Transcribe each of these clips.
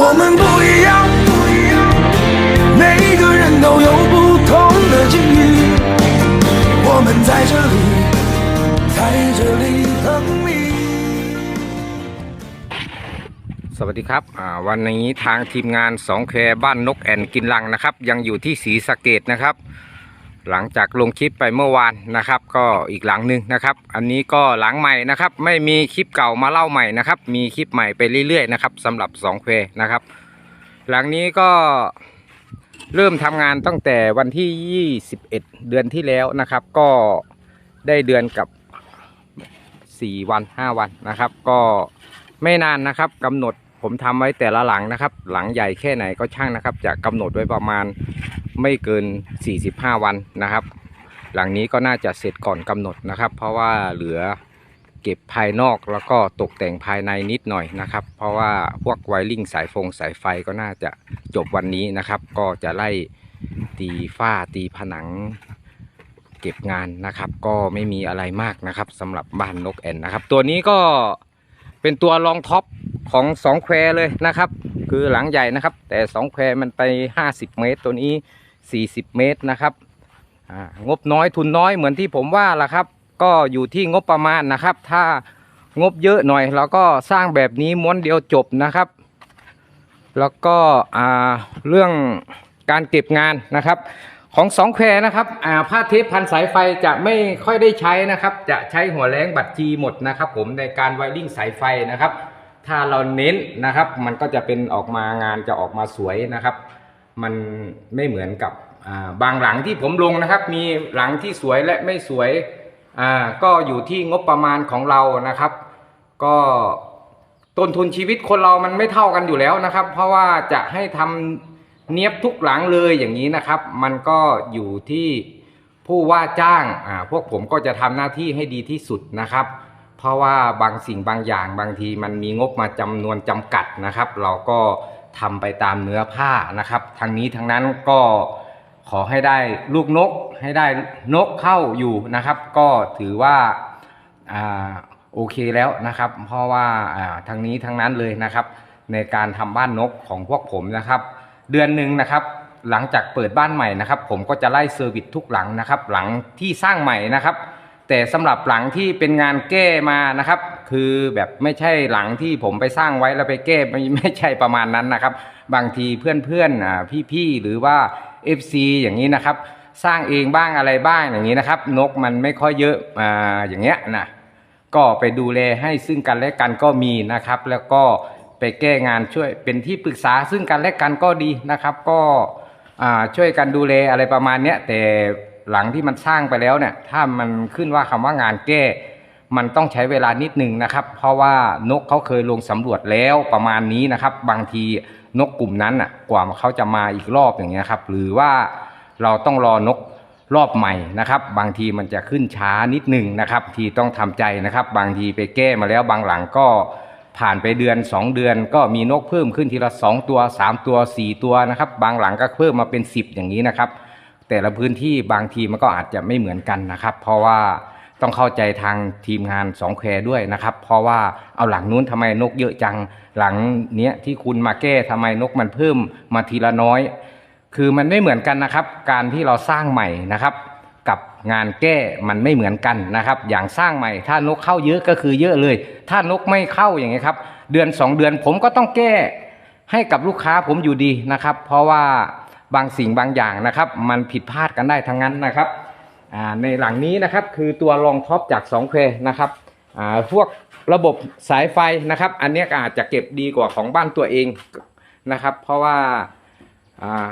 我们不一样，每个人都有不同的境遇。我们在这里，在这里等你。 สวัสดีครับอ่าวันนี้ทางทีมงานสองแควบ้านนกแอ่นกินลังนะครับ ยังอยู่ที่ศรีสะเกดนะครับ หลังจากลงคลิปไปเมื่อวานนะครับ ก็อีกหลังหนึ่งนะครับ อันนี้ก็หลังใหม่นะครับ ไม่มีคลิปเก่ามาเล่าใหม่นะครับ มีคลิปใหม่ไปเรื่อยๆนะครับสำหรับสองแควนะครับ หลังนี้ก็เริ่มทำงานตั้งแต่วันที่ 21 เดือนที่แล้วนะครับ ก็ได้เดือนกับ 4 วัน 5 วันนะครับ ก็ไม่นานนะครับกำหนดผมทำไว้แต่ละหลังนะครับ หลังใหญ่แค่ไหนก็ช่างนะครับ จะกำหนดไว้ประมาณ ไม่เกิน 45 วันนะครับ หลังนี้ก็น่าจะเสร็จก่อนกำหนดนะครับ เพราะว่าเหลือเก็บภายนอกแล้วก็ตกแต่งภายในนิดหน่อยนะครับ เพราะว่าพวกไวริ่งสายฟงสายไฟก็น่าจะจบวันนี้นะครับ ก็จะไล่ตีฝ้าตีผนังเก็บงานนะครับ ก็ไม่มีอะไรมากนะครับสำหรับบ้านนกแอ่นนะครับ ตัวนี้ก็เป็นตัวรองท็อปของสองแควเลยนะครับ คือหลังใหญ่นะครับ แต่สองแควมันไป 50 เมตรตัวนี้ 40 เมตรนะครับงบน้อยทุนน้อยเหมือนที่ผมว่าล่ะครับ ก็อยู่ที่งบประมาณนะครับ ถ้างบเยอะหน่อยเราก็สร้างแบบนี้ม้วนเดียวจบนะครับ แล้วก็เรื่องการเก็บงานนะครับ ของสองแควนะครับผ้าเทปพันสายไฟจะไม่ค่อยได้ใช้นะครับ จะใช้หัวแรงบัตรจีหมดนะครับ ผมในการไวริ่งสายไฟนะครับ ถ้าเราเน้นนะครับ มันก็จะเป็นออกมางานจะออกมาสวยนะครับ มันไม่เหมือนกับบางหลังที่ผมลงนะครับ มีหลังที่สวยและไม่สวยก็อยู่ที่งบประมาณของเรานะครับ ก็ต้นทุนชีวิตคนเรามันไม่เท่ากันอยู่แล้วนะครับ เพราะว่าจะให้ทำเนียบทุกหลังเลยอย่างนี้นะครับ มันก็อยู่ที่ผู้ว่าจ้างอ่าพวกผมก็จะทำหน้าที่ให้ดีที่สุดนะครับ เพราะว่าบางสิ่งบางอย่างบางทีมันมีงบมาจำนวนจำกัดนะครับ เราก็ ทำไปตามเนื้อผ้านะครับทางนี้ทางนั้นก็ขอให้ได้ลูกนกให้ได้นกเข้าอยู่นะครับ ก็ถือว่าอ่าโอเคแล้วนะครับ เพราะว่าอ่าทางนี้ทางนั้นเลยนะครับ ในการทำบ้านนกของพวกผมนะครับ เดือนหนึ่งนะครับหลังจากเปิดบ้านใหม่นะครับ ผมก็จะไล่เซอร์วิสทุกหลังนะครับ หลังที่สร้างใหม่นะครับ แต่สำหรับหลังที่เป็นงานแก้มานะครับ คือแบบไม่ใช่หลังที่ผมไปสร้างไว้แล้วไปแก้ไม่ไม่ใช่ประมาณนั้นนะครับ บางทีเพื่อนๆอ่าพี่ๆหรือว่า FC อย่างนี้นะครับ สร้างเองบ้างอะไรบ้างอย่างนี้นะครับ นกมันไม่ค่อยเยอะอ่าอย่างเงี้ยนะก็ไปดูแลให้ซึ่งกันและกันก็มีนะครับ แล้วก็ไปแก้งานช่วยเป็นที่ปรึกษาซึ่งกันและกันก็ดีนะครับ ก็อ่าช่วยกันดูแลอะไรประมาณเนี้ยแต่หลังที่มันสร้างไปแล้วเนี่ยถ้ามันขึ้นว่าคำว่างานแก้ มันต้องใช้เวลานิดหนึ่งนะครับ เพราะว่านกเขาเคยลงสำรวจแล้วประมาณนี้นะครับ บางทีนกกลุ่มนั้นอะกว่าเขาจะมาอีกรอบอย่างเงี้ยครับ หรือว่าเราต้องรอนกรอบใหม่นะครับ บางทีมันจะขึ้นช้านิดหนึ่งนะครับ ที่ต้องทำใจนะครับ บางทีไปแก้มาแล้วบางหลังก็ผ่านไปเดือน 2 เดือน ก็มีนกเพิ่มขึ้นทีละ 2 ตัว 3 ตัว 4 ตัวนะครับ บางหลังก็เพิ่มมาเป็น 10 อย่างนี้นะครับ แต่ละพื้นที่บางทีมันก็อาจจะไม่เหมือนกันนะครับ เพราะว่า ต้องเข้าใจทางทีมงานสองแควด้วยนะครับ เพราะว่าเอาหลังนู้นทำไมนกเยอะจังหลังเนี้ยที่คุณมาแก้ทำไมนกมันเพิ่มมาทีละน้อย คือมันไม่เหมือนกันนะครับ การที่เราสร้างใหม่นะครับกับงานแก้มันไม่เหมือนกันนะครับ อย่างสร้างใหม่ ถ้านกเข้าเยอะก็คือเยอะเลย ถ้านกไม่เข้าอย่างเงี้ยครับ เดือน 2 เดือนผมก็ต้องแก้ให้กับลูกค้าผมอยู่ดีนะครับ เพราะว่าบางสิ่งบางอย่างนะครับ มันผิดพลาดกันได้ทั้งนั้นนะครับ ในหลังนี้นะครับคือตัวรองท็อปจาก2เคนะครับพวกระบบสายไฟนะครับ อันนี้อาจจะเก็บดีกว่าของบ้านตัวเองนะครับ เพราะว่าอ่า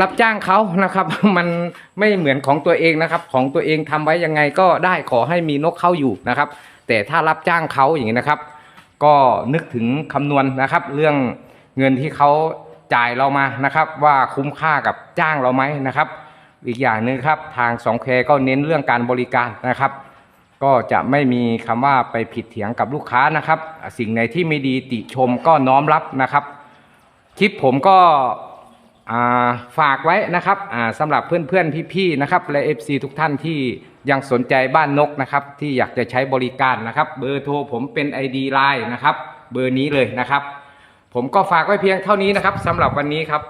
รับจ้างเขานะครับมันไม่เหมือนของตัวเองนะครับ ของตัวเองทำไว้ยังไงก็ได้ขอให้มีนกเข้าอยู่นะครับ แต่ถ้ารับจ้างเขาอย่างนี้นะครับ ก็นึกถึงคำนวณนะครับ เรื่องเงินที่เขาจ่ายเรามานะครับ ว่าคุ้มค่ากับจ้างเราไหมนะครับ อีกอย่างหนึ่งครับทางสองเคก็เน้นเรื่องการบริการนะครับ ก็จะไม่มีคำว่าไปผิดเถียงกับลูกค้านะครับ สิ่งไหนที่ไม่ดีติชมก็น้อมรับนะครับ คลิปผมก็ฝากไว้นะครับอ่าสำหรับเพื่อนๆพี่ๆนะครับและ FC ทุกท่านที่ยังสนใจบ้านนกนะครับ ที่อยากจะใช้บริการนะครับ เบอร์โทรผมเป็น ID Line นะครับ เบอร์นี้เลยนะครับ ผมก็ฝากไว้เพียงเท่านี้นะครับสำหรับวันนี้ครับ